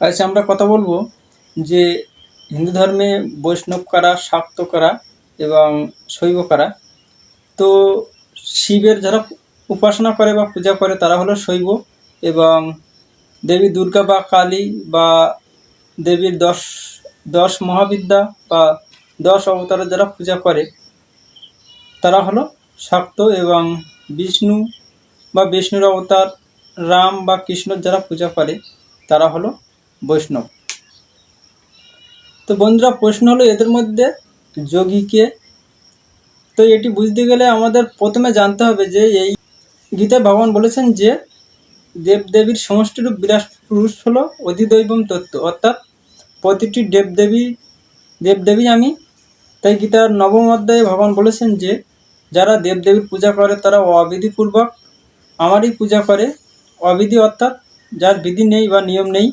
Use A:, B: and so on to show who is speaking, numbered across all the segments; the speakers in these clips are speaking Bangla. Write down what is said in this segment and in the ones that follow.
A: আচ্ছা আমরা কথা বলব যে হিন্দু ধর্মে বৈষ্ণব কারা, শাক্ত কারা এবং শৈব কারা? তো শিবের যারা উপাসনা করে বা পূজা করে তারা হলো শৈব এবং দেবী দুর্গা বা কালী বা দেবীর দশ দশ মহাবিদ্যা বা দশ অবতারের যারা পূজা করে তারা হলো শাক্ত এবং বিষ্ণু বা বিষ্ণুর অবতার, রাম বা কৃষ্ণর যারা পূজা করে তারা হলো বৈষ্ণব। তো বন্ধুরা, প্রশ্ন হলো এদের মধ্যে যোগীকে তো এটি বুঝতে গেলে আমাদের প্রথমে জানতে হবে যে এই গীতায় ভগবান বলেছেন যে দেবদেবীর সমষ্টিরূপ বিরাট পুরুষ হলো অধিদৈবম তত্ত্ব। অর্থাৎ প্রতিটি দেবদেবী দেবদেবী আমি। তাই গীতার নবম অধ্যায়ে ভগবান বলেছেন যে যারা দেবদেবীর পূজা করে তারা অবিধিপূর্বক আমারই পূজা করে। অবিধি অর্থাৎ যার বিধি নেই বা নিয়ম নেই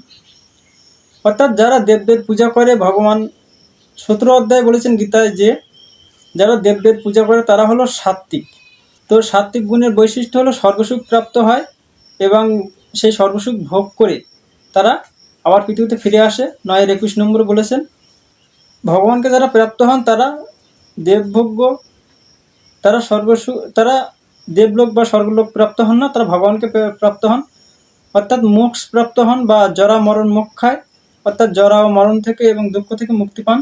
A: অর্থাৎ যারা দেবদেব পূজা করে, ভগবান সতেরো অধ্যায় বলেছেন গীতায় যে, যারা দেবদেব পূজা করে তারা হলো সাত্ত্বিক। তো সাত্ত্বিক গুণের বৈশিষ্ট্য হলো সর্বসুখ প্রাপ্ত হয় এবং সেই সর্বসুখ ভোগ করে তারা আবার পৃথিবীতে ফিরে আসে। নয়ের একুশ নম্বর বলেছেন, ভগবানকে যারা প্রাপ্ত হন তারা দেবভোগ্য, তারা সর্বসু তারা দেবলোক বা স্বর্গলোক প্রাপ্ত হন না, তারা ভগবানকে প্রাপ্ত হন। অর্থাৎ মোক্ষ প্রাপ্ত হন বা জরা মরণ মোক্ষ খায়। অর্থাৎ জরা ও মরণ থেকে এবং দুঃখ থেকে মুক্তি পান।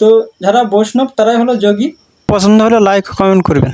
A: তো যারা বৈষ্ণব, তারাই হলো যোগী। পছন্দ হলে লাইক কমেন্ট করবেন।